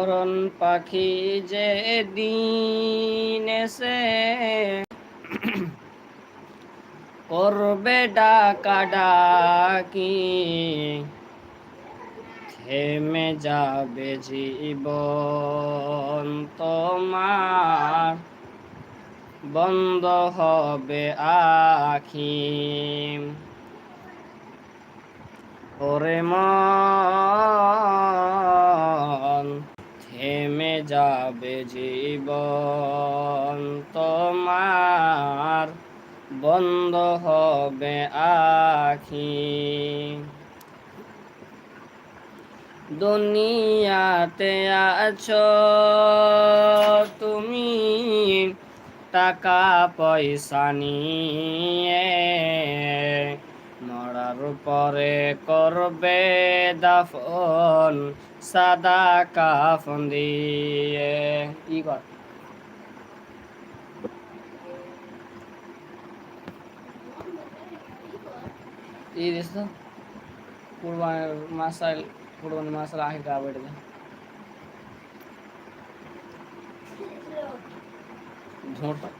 মরণ পাখি যে দিন এসে করবে ডাকা ডাকি, থেমে যাবে জীবন তোমার। বন্ধ হবে আখি। ওরে মন যাবে জীবন তোমার। বন্ধ হবে আখি। দুনিয়াতে আছো তুমি টাকা পয়সা নিয়ে পরে করবে দাফন, সাদা কাফন দিয়ে। ই কর। ই দিস তো। কুরবানি মাসাল কুরবানি মাসাল কা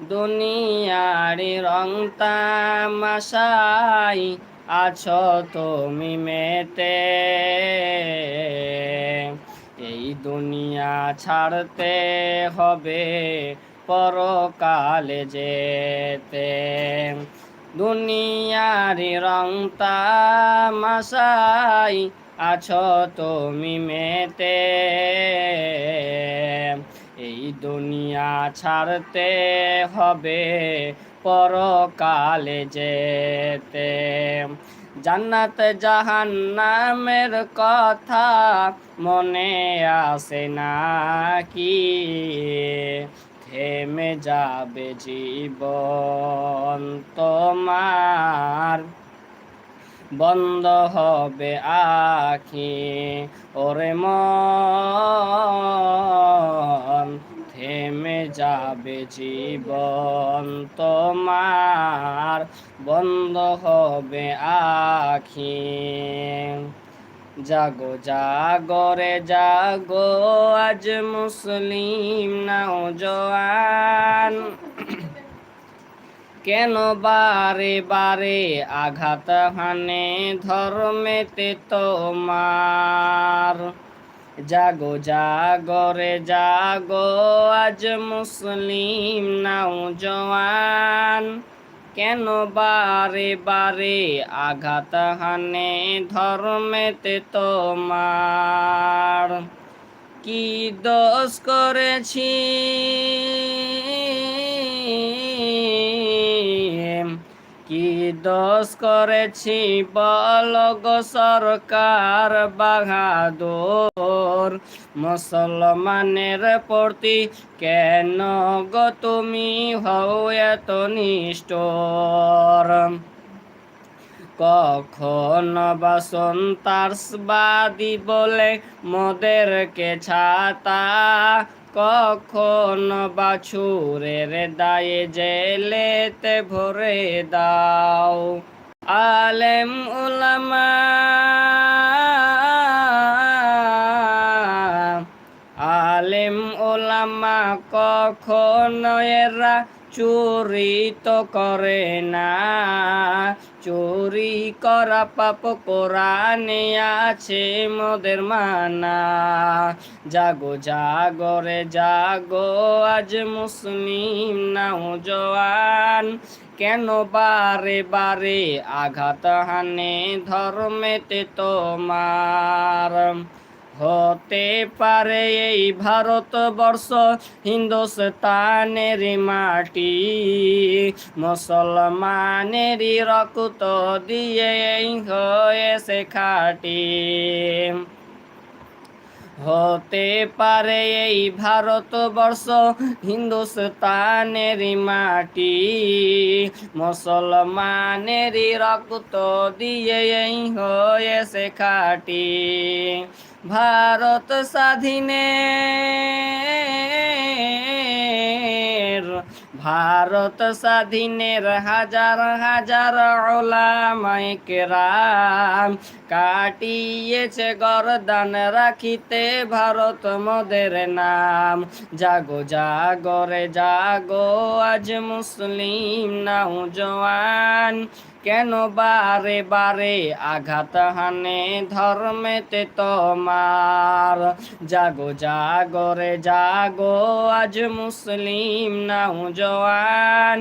দুনিয়ারি রং তামাশাই আছো তুমি মেতে। এই দুনিয়া ছাড়তে হবে পরকালে যেতে। দুনিয়ার রং তামাশাই আছো তুমি মেতে। এই দুনিয়া ছাড়তে হবে, পরকালে যেতে। জান্নাত জাহান্নামের কথা মনে আসে না কি থেমে যাবে জীবন তোমার। বন্ধ হবে আখি, ওরে মন। জীবন তোমার, বন্ধ হবে আখি। জাগো জাগরে জাগো, আজ মুসলিম নাও জওয়ান কেন বারে বারে আঘাত হানে ধর্মেতে তোমার? জাগো জাগরে জাগো, আজ মুসলিম নাও জওয়ান। কেন বারে বারে আঘাত হানে ধর্মেতে তোমার? কি দোষ করেছি? দোষ করেছি, বল গো সরকার বাহাদুর। মুসলমানের প্রতি কেন গো তুমি হও এত নিষ্ঠুর? কখন বাসন্তার্সবাদী বলে মোদেরকে ছাতা কখন বাছুরের দায়ে জেলেতে ভরে দাও। আলেম উলামা, আলেম ওলামা কখনো এরা চুরি তো করে না। চুরি করা পাপ কোরআনে আছে মদের মানা। জাগো জাগরে জাগো, আজ মুসলিম নাও জওয়ান। কেন বারে বারে আঘাত হানে ধর্মেতে তোমার? হতে পারে এই ভারতবর্ষ হিন্দুস্তানের মাটি। মুসলমানেরই রক্ত দিয়ে হয়েছে খাটি। হতে পারে এই ভারতবর্ষ হিন্দুস্তানের মাটি। মুসলমানেরই রক্ত দিয়ে হয়েছে খাটি। ভারত স্বাধীনের ভারত স্বাধীনের হাজার হাজার ওলামায়ে কেরাম কাটিয়েছে গরদান রাখিতে ভারত মোদের নাম। জাগো জাগরে জাগো, আজ মুসলিম নাও জওয়ান। কেন বারে বারে আঘাত হানে ধর্মেতে তোমার? জাগো জাগরে জাগো, আজ মুসলিম নাও জওয়ান।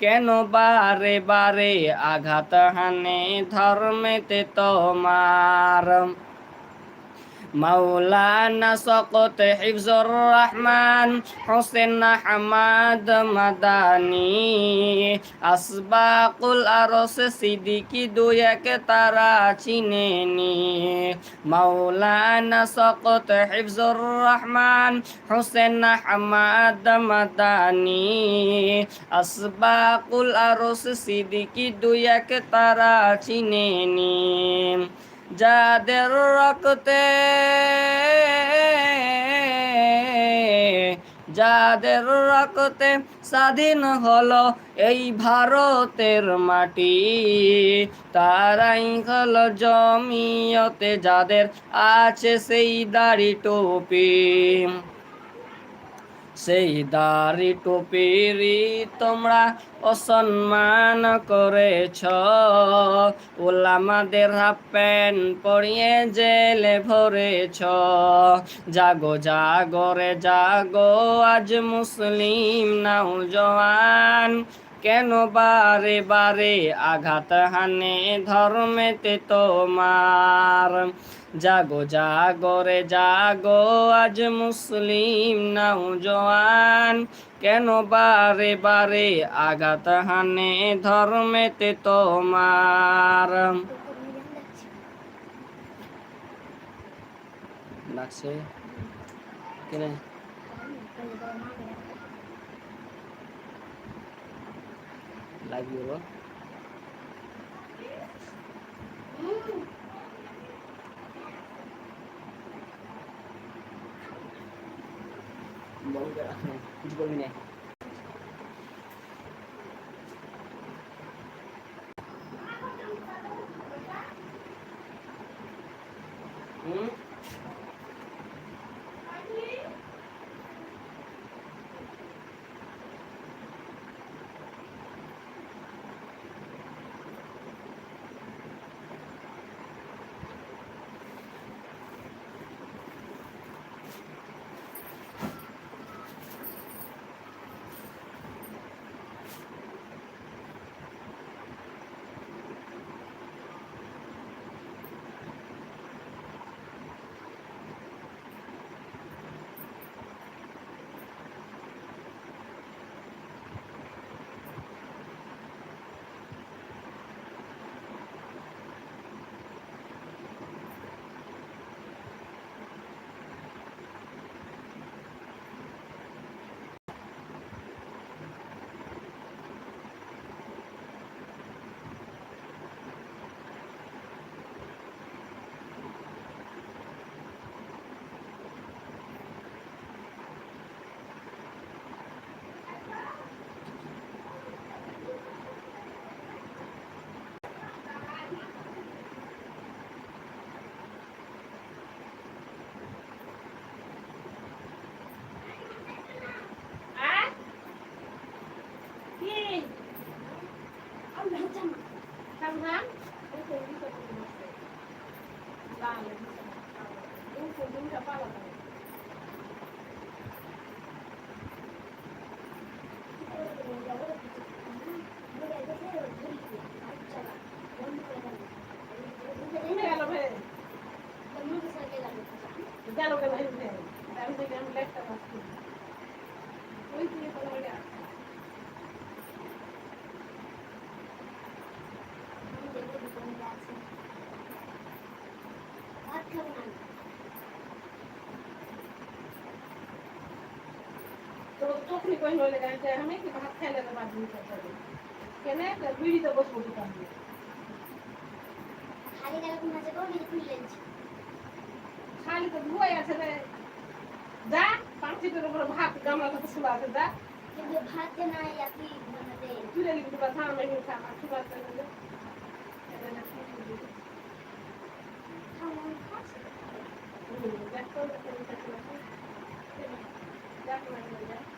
কেন বারে বারে আঘাত হানে ধর্মেতে তোমার? মাওলানা শকত হিফজুর রহমান, হোসেন হামাদ মাদানি, আসবাকুল আরস সিদ্দিকি দুই এক তারা চিনেনি মাওলানা শকত হিফজুর রহমান, হোসেন হামাদ মাদানি, আসবাকুল আরস সিদ্দিকি দুই এক তারা চিনেনি যাদের রক্তে যাদের রক্তে স্বাধীন হলো এই ভারতের মাটি, তারাই হলো জমিয়তে যাদের আছে সেই দাড়ি টুপি। সেই দাড়ি টুপিরি তোমরা অসম্মান করেছ। ওলামাদের হাফ প্যান্ট পরিয়ে জেলে ভরেছ। জাগো জাগরে জাগো, আজ মুসলিম নাও জওয়ান। কেন বারে বারে আঘাত হানে ধর্মেতে তোমার? জাগো জাগরে জাগো, আজ মুসলিম নাও জওয়ান। কেন বারে বারে আঘাত হানে ধর্মেতে তোমার? লাগছে কেনে লাইভ করব কিছু করবি না? হুম তো তখনই কই হলে গাড়িতে আমি কি ভাত খাইলে তো বাদ দিতে পারি কেন বিড়িতে বসবো দোকান দিয়ে খালি তো ধুয়ে আছে রে। যা পাঁচিটের উপরে ভাত গামলা থেকে শুলা আছে যা। তুলে লিখতে পারছ আমি খা শুলা আছে এটা না দেখো দেখো দেখো দেখো মা তাহলে তুই দেখে। দেখে বেশি কথা তুই দেখে দেখে দিন না উঠে থাকতে আপনি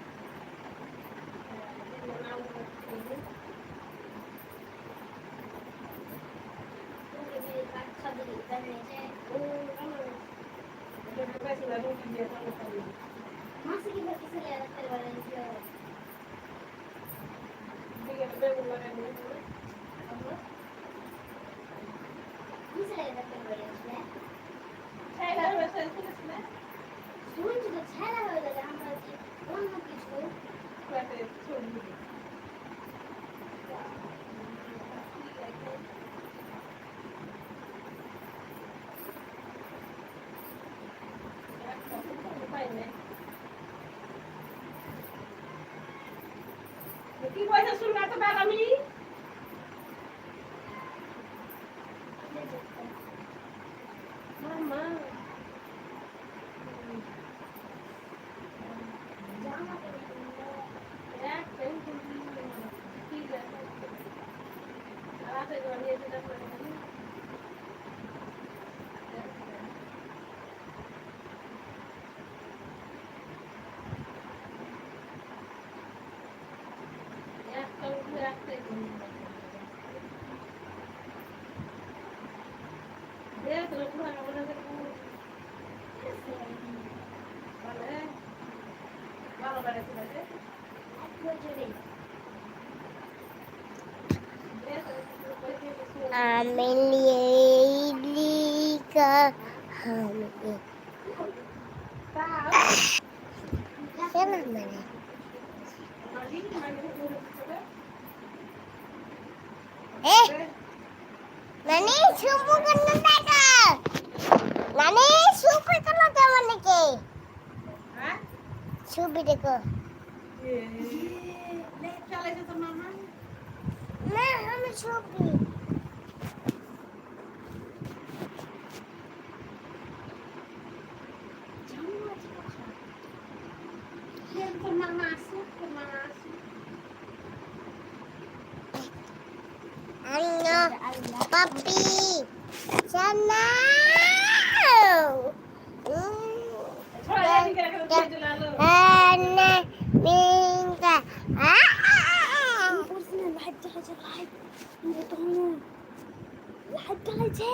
Słońce to cela, ale tam on ma pić. আমি মামা ভালো বেড়েছিল Amelia Hamid. Sana mana? Eh, nani supu kena taka? Nani supu kena teman ke? Supu ছবি দেখো না আমি ছবি Papi, sana. Mm. লাইট জ্বলছে